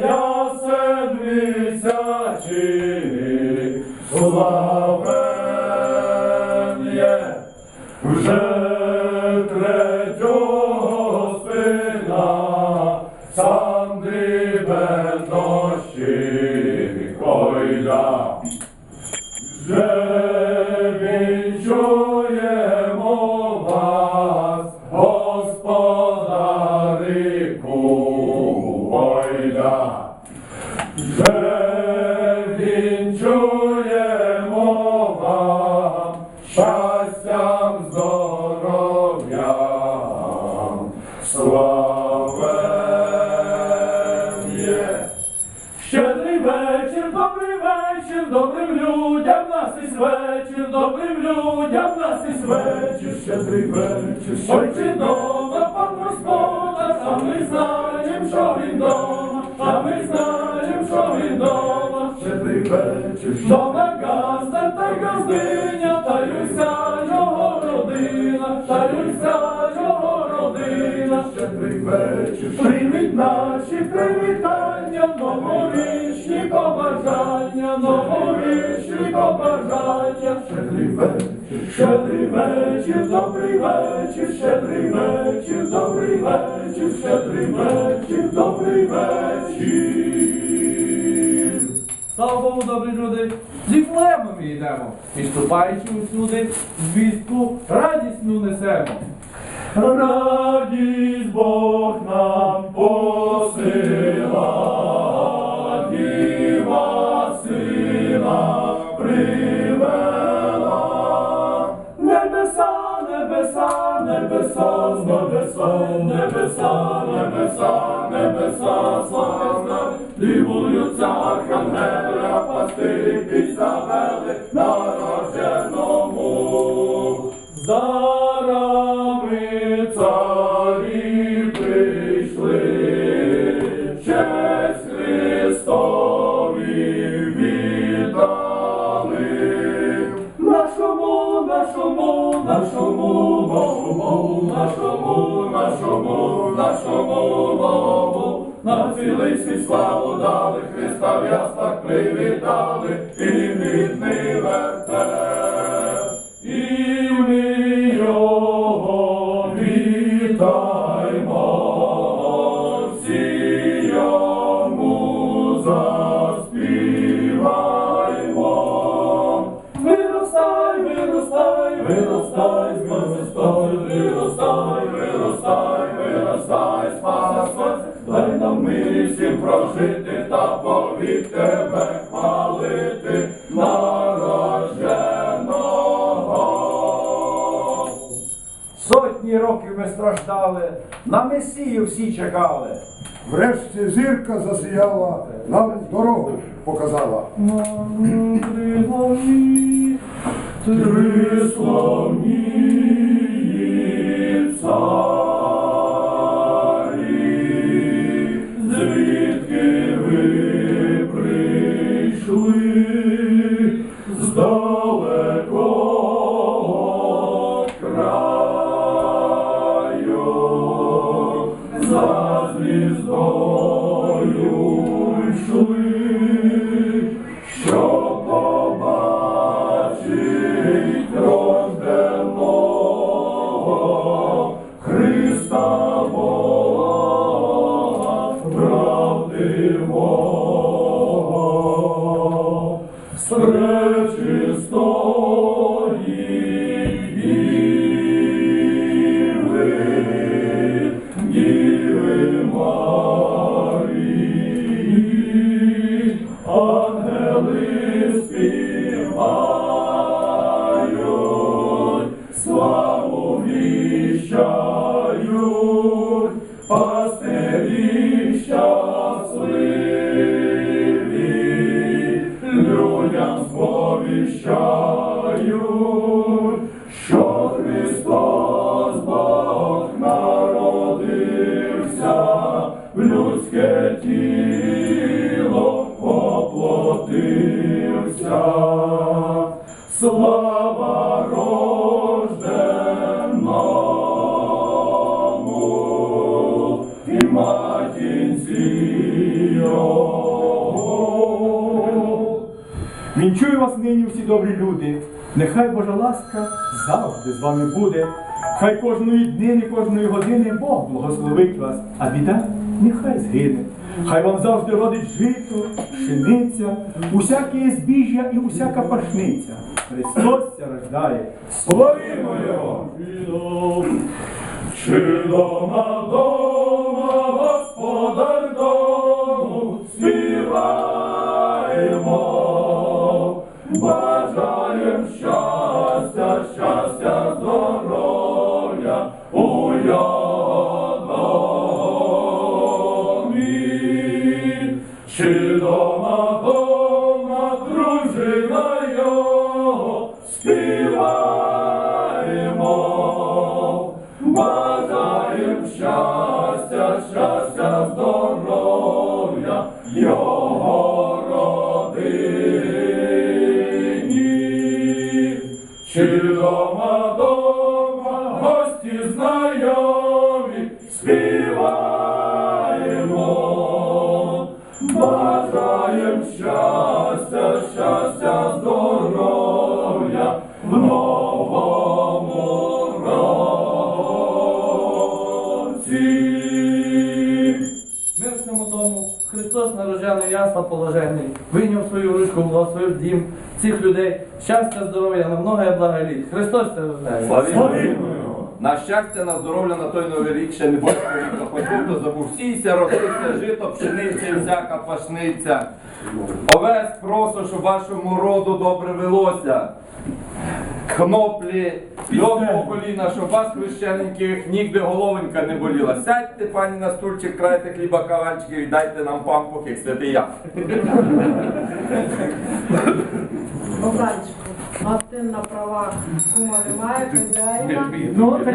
Ясен місячий. Вже спина, щастям, здоров'ям, славен є. Щедрий вечір, добрий вечір, добрим людям нас із вечір, добрим людям нас із вечір, щедрий вечір, Ой, чи дома пан господар, а ми знаєм, що він дома, та й газдиня, та й уся його родина, та й уся його родина, щедрий вечір, прийміть наші привітання, новорічні побажання, новорічні побажання, щедрий вечір, щедрий вечір, добрий вечір, щедрий вечір, добрий вечір, щедрий вечір, добрий вечір. Слава Богу, добрі люди, зі флемами йдемо, підступаючи усюди, звістку радісну несемо. Радість Бог нам посила, Діва сина привела. Небеса, небеса, небеса, небеса, небеса, небеса, небеса, славна, дивуються архангели, пастирі підзавели народженому. Зарами царі прийшли, честь Христові віддали. Нашому, нашому, нашому Богу, цілий світ славу дали, Христа в яслах привітали, і рідний прожити та повік тебе хвалити народженого. Сотні років ми страждали, на Месію всі чекали. Врешті зірка засіяла, нам дорогу показала. Три прийшли Вінчую вас нині всі добрі люди. Нехай Божа ласка завжди з вами буде. Хай кожної днини, кожної години Бог благословить вас, а біда нехай згине. Хай вам завжди родить жито, пшениця, усяке збіжжя і усяка пашниця. Христос ся рождає. Славімо його! Чи дома дома господар дому співаємо, бажаєм щастя, щастя, здоров'я у домі. Чи дома дома дружина Чи дома дома гості знайомі співаємо, бажаєм щастя, дому, Христос народжений, ясла положений, вийняв свою ручку, благословив дім цих людей. Щастя, здоров'я, на многое благоліт. Христос це рождає. На щастя, на здоров'я на той новий рік ще не буде ріка. Хотів то забув. Сійся, родися, жито, пшениця і всяка пашниця. Овес просо, щоб вашому роду добре велося. Кноплі, льон по коліна, щоб вас священників нігде головенька не боліла. Сядьте, пані, на стульчик, крайте хліба кавальчиків і дайте нам пампух, як святий я. Богданчику, а ти на правах кума немає, хазяїна. Ну, так